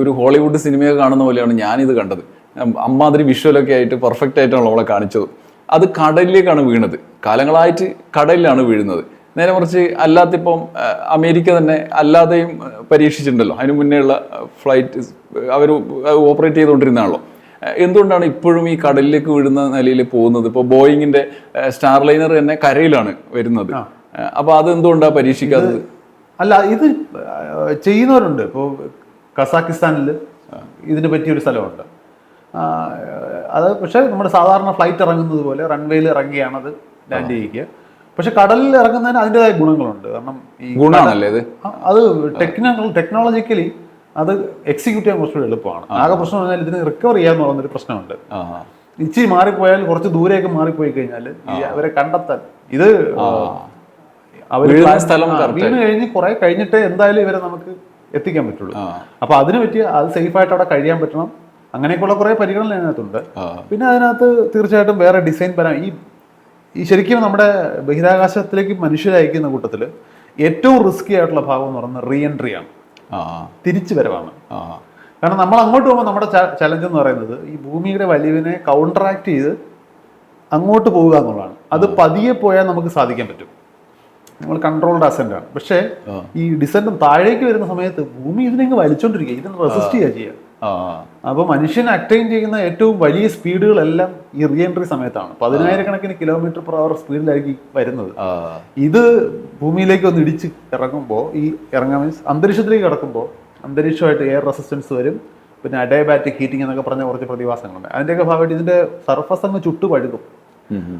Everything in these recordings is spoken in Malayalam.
ഒരു ഹോളിവുഡ് സിനിമയൊക്കെ കാണുന്ന പോലെയാണ് ഞാനിത് കണ്ടത്. അമ്മാതിരി വിഷ്വലൊക്കെ ആയിട്ട് പെർഫെക്റ്റ് ആയിട്ടാണ് അവളെ കാണിച്ചത്. അത് കടലിലേക്കാണ് വീണത്. കാലങ്ങളായിട്ട് കടലിലാണ് വീഴുന്നത്. നേരെ മറിച്ച് അല്ലാത്തിപ്പം അമേരിക്ക തന്നെ അല്ലാതെയും പരീക്ഷിച്ചിട്ടുണ്ടല്ലോ. അതിന് മുന്നേ ഉള്ള ഫ്ലൈറ്റ് അവർ ഓപ്പറേറ്റ് ചെയ്തുകൊണ്ടിരുന്നാണല്ലോ എന്തുകൊണ്ടാണ് ഇപ്പോഴും ഈ കടലിലേക്ക് വീഴുന്ന നിലയിൽ പോകുന്നത്? ഇപ്പോൾ ബോയിങ്ങിന്റെ സ്റ്റാർ ലൈനർ തന്നെ കരയിലാണ് വരുന്നത്. അപ്പോൾ അപ്പൊ അത് എന്തുകൊണ്ടാണ് പരീക്ഷിക്കാത്തത് അല്ല ഇത് ചെയ്യുന്നവരുണ്ട്. ഇപ്പോൾ കസാക്കിസ്ഥാനിൽ ഇതിന് പറ്റിയൊരു സ്ഥലമുണ്ട്. അത് പക്ഷേ നമ്മുടെ സാധാരണ ഫ്ലൈറ്റ് ഇറങ്ങുന്നത് പോലെ റൺവേയിൽ ഇറങ്ങിയാണ് അത് ലാൻഡ് ചെയ്യിക്കുക പക്ഷെ കടലിൽ ഇറങ്ങുന്നതിന് അതിന്റെതായ ഗുണങ്ങളുണ്ട്. കാരണം ഈ ഗുണമാണല്ലേ ഇത്? അത് ടെക്നോ ടെക്നോളജിക്കലി അത് എക്സിക്യൂട്ട് ചെയ്യാൻ കുറച്ചുകൂടി എളുപ്പമാണ്. ആകെ പ്രശ്നം പറഞ്ഞാൽ ഇതിന് റിക്കവർ ചെയ്യാന്ന് പറയുന്നൊരു പ്രശ്നമുണ്ട്. ഇച്ചിരി മാറിപ്പോയാൽ കുറച്ച് ദൂരേക്ക് മാറിപ്പോയി കഴിഞ്ഞാൽ അവരെ കണ്ടെത്താൻ ഇത് അവർ വീണ് കഴിഞ്ഞ് കുറെ കഴിഞ്ഞിട്ട് എന്തായാലും ഇവരെ നമുക്ക് എത്തിക്കാൻ പറ്റുള്ളൂ. അപ്പോൾ അപ്പൊ അതിന് പറ്റിയ അത് സേഫ് ആയിട്ട് അവിടെ കഴിയാൻ പറ്റണം. അങ്ങനെയൊക്കെയുള്ള കുറെ പരിഗണന അതിനകത്തുണ്ട്. പിന്നെ അതിനകത്ത് തീർച്ചയായിട്ടും വേറെ ഡിസൈൻ പരം ഈ ഈ ശരിക്കും നമ്മുടെ ബഹിരാകാശത്തിലേക്ക് മനുഷ്യരയക്കുന്ന കൂട്ടത്തിൽ ഏറ്റവും റിസ്കി ആയിട്ടുള്ള ഭാഗം എന്ന് പറയുന്നത് റീ എൻട്രി ആണ് തിരിച്ചു വരവാണ്. കാരണം നമ്മൾ അങ്ങോട്ട് പോകുമ്പോൾ നമ്മുടെ ചലഞ്ച് എന്ന് പറയുന്നത് ഈ ഭൂമിയുടെ വലിവിനെ കൗണ്ടറാക്ട് ചെയ്ത് അങ്ങോട്ട് പോവുക എന്നുള്ളതാണ്. അത് പതിയെ പോയാൽ നമുക്ക് സാധിക്കാൻ പറ്റും. നമ്മൾ കൺട്രോൾഡ് അസെന്റ് ആണ്. പക്ഷേ ഈ ഡിസെന്റും താഴേക്ക് വരുന്ന സമയത്ത് ഭൂമി ഇതിനെങ്ങ് വലിച്ചോണ്ടിരിക്കുക. ഇതിന് റെസിസ്റ്റ് ചെയ്യുക ചെയ്യുക അപ്പോൾ മനുഷ്യൻ അറ്റൈൻ ചെയ്യുന്ന ഏറ്റവും വലിയ സ്പീഡുകളെല്ലാം ഈ റീ എൻട്രി സമയത്താണ്. പതിനായിരക്കണക്കിന് കിലോമീറ്റർ പെർ അവർ സ്പീഡിലായിരിക്കും വരുന്നത്. ഇത് ഭൂമിയിലേക്ക് ഒന്ന് ഇടിച്ച് ഇറങ്ങുമ്പോൾ ഈ ഇറങ്ങാൻ മീൻസ് അന്തരീക്ഷത്തിലേക്ക് കിടക്കുമ്പോൾ അന്തരീക്ഷമായിട്ട് എയർ റെസിസ്റ്റൻസ് വരും. പിന്നെ അഡയബാറ്റിക് ഹീറ്റിംഗ് എന്നൊക്കെ പറഞ്ഞ കുറച്ച് പ്രതിഭാസങ്ങളുണ്ട്. അതിന്റെയൊക്കെ ഭാഗമായിട്ട് ഇതിന്റെ സർഫസ് അങ്ങ് ചുട്ടു പഴുകും.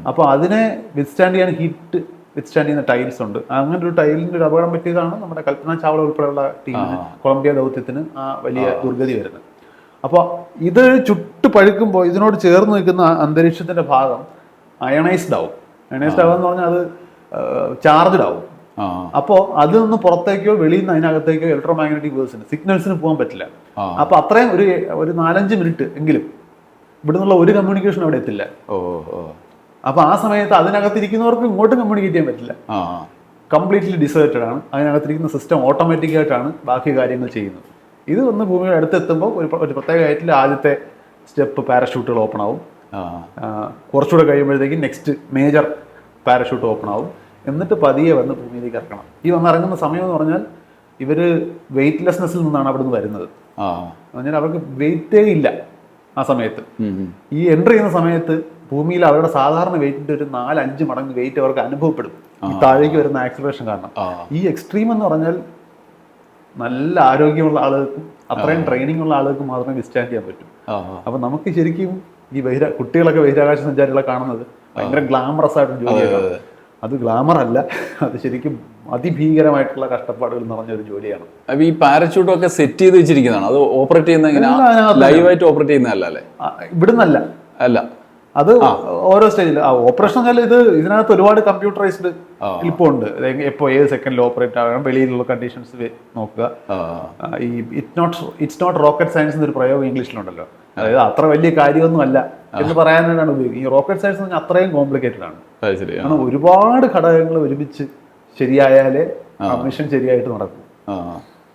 അപ്പോൾ അതിനെ വിത്ത്സ്റ്റാൻഡ് ചെയ്യാൻ ഹീറ്റ് വിത്ത്സ്റ്റാൻഡ് ചെയ്യുന്ന ടൈൽസ് ഉണ്ട്. അങ്ങനെ ഒരു ടൈലിന്റെ ഒരു അപകടം പറ്റിയതാണ് നമ്മുടെ കൽപ്പന ചാവള ഉൾപ്പെടെയുള്ള ടീമിന് കൊളംബിയ ദൗത്യത്തിന് ആ വലിയ ദുർഗതി വരുന്നത്. അപ്പോൾ ഇത് ചുട്ട് പഴുക്കുമ്പോൾ ഇതിനോട് ചേർന്ന് നിൽക്കുന്ന അന്തരീക്ഷത്തിന്റെ ഭാഗം അയണൈസ്ഡ് ആവും. അയണൈസ്ഡ് ആവുക എന്ന് പറഞ്ഞാൽ അത് ചാർജ്ഡ് ആവും. അപ്പോൾ അതിൽ നിന്ന് പുറത്തേക്കോ വെളിയിൽ നിന്ന് അതിനകത്തേക്കോ ഇലക്ട്രോ മാഗ്നറ്റിക് വേഴ്സിന് സിഗ്നൽസിന് പോകാൻ പറ്റില്ല. അപ്പോൾ അത്രയും ഒരു ഒരു നാലഞ്ച് മിനിറ്റ് എങ്കിലും ഇവിടെ നിന്നുള്ള ഒരു കമ്മ്യൂണിക്കേഷൻ അവിടെ എത്തില്ല. ഓ ഓ. അപ്പോൾ ആ സമയത്ത് അതിനകത്തിരിക്കുന്നവർക്ക് ഇങ്ങോട്ടും കമ്മ്യൂണിക്കേറ്റ് ചെയ്യാൻ പറ്റില്ല. ആ. കംപ്ലീറ്റ്ലി ഡിസേർട്ടഡ് ആണ്. അതിനകത്തിരിക്കുന്ന സിസ്റ്റം ഓട്ടോമാറ്റിക് ആയിട്ടാണ് ബാക്കി കാര്യങ്ങൾ ചെയ്യുന്നത്. ഇത് ഒന്ന് ഭൂമിയുടെ അടുത്തെത്തുമ്പോൾ ഒരു ഒരു പ്രത്യേക ഹൈറ്റിൽ ആദ്യത്തെ സ്റ്റെപ്പ് പാരഷൂട്ടുകൾ ഓപ്പൺ ആവും. കുറച്ചുകൂടെ കഴിയുമ്പോഴത്തേക്കും നെക്സ്റ്റ് മേജർ പാരഷൂട്ട് ഓപ്പൺ ആവും. എന്നിട്ട് പതിയെ വന്ന് ഭൂമിയിലേക്ക് ഇറക്കണം. ഈ വന്നിറങ്ങുന്ന സമയം എന്ന് പറഞ്ഞാൽ ഇവർ വെയിറ്റ്ലെസ്നെസ്സിൽ നിന്നാണ് അവിടെ നിന്ന് വരുന്നത് പറഞ്ഞാൽ അവർക്ക് വെയിറ്റേ ഇല്ല ആ സമയത്ത്. ഈ എൻട്രി ചെയ്യുന്ന സമയത്ത് ഭൂമിയിൽ അവരുടെ സാധാരണ വെയിറ്റിന്റെ ഒരു നാല് അഞ്ച് മടങ്ങ് വെയിറ്റ് അവർക്ക് അനുഭവപ്പെടും. ഈ താഴേക്ക് വരുന്ന ആക്സിലറേഷൻ കാരണം. ഈ എക്സ്ട്രീം എന്ന് പറഞ്ഞാൽ നല്ല ആരോഗ്യമുള്ള ആളുകൾക്കും അത്രയും ട്രെയിനിങ് ഉള്ള ആളുകൾക്കും മാത്രമേ വിസ്റ്റാൻഡ് ചെയ്യാൻ പറ്റൂ. അപ്പൊ നമുക്ക് ശരിക്കും ഈ ബഹിര കുട്ടികളൊക്കെ ബഹിരാകാശ സഞ്ചാരികളെ കാണുന്നത് ഭയങ്കര ഗ്ലാമറസ് ആയിട്ട് ജോലിയാണ്. അത് ഗ്ലാമർ അല്ല. അത് ശരിക്കും അതിഭീകരമായിട്ടുള്ള കഷ്ടപ്പാടുകൾ നിറഞ്ഞ ഒരു ജോലിയാണ്. അപ്പൊ ഈ പാരച്യൂട്ടും ഒക്കെ സെറ്റ് ചെയ്ത് വെച്ചിരിക്കുന്നതാണ്. അത് ഓപ്പറേറ്റ് ചെയ്യുന്ന ലൈവായിട്ട് ഓപ്പറേറ്റ് ചെയ്യുന്നതല്ല അല്ലേ? ഇവിടുന്നല്ല. അല്ല. അത് ഓരോ സ്റ്റേജിൽ ഓപ്പറേഷൻ എന്നാൽ ഇത് ഇതിനകത്ത് ഒരുപാട് കമ്പ്യൂട്ടറൈസ്ഡ്. ഇപ്പോൾ ഉണ്ട് എപ്പോൾ ഏത് സെക്കൻഡിൽ ഓപ്പറേറ്റ് ആകണം വെളിയിലുള്ള കണ്ടീഷൻസ് നോക്കുക. ഈ it not it's not rocket science എന്നൊരു പ്രയോഗം ഇംഗ്ലീഷിലുണ്ടല്ലോ. അതായത് അത്ര വലിയ കാര്യമൊന്നും അല്ല എന്ന് പറയാനാണ് ഉപയോഗിക്കുന്നത് ഈ റോക്കറ്റ് സയൻസ് എന്ന് പറഞ്ഞാൽ അത്രയും കോംപ്ലിക്കേറ്റഡ് ആണ്. കാരണം ഒരുപാട് ഘടകങ്ങൾ ഒരുമിച്ച് ശരിയായാലേ മിഷൻ ശരിയായിട്ട് നടക്കും.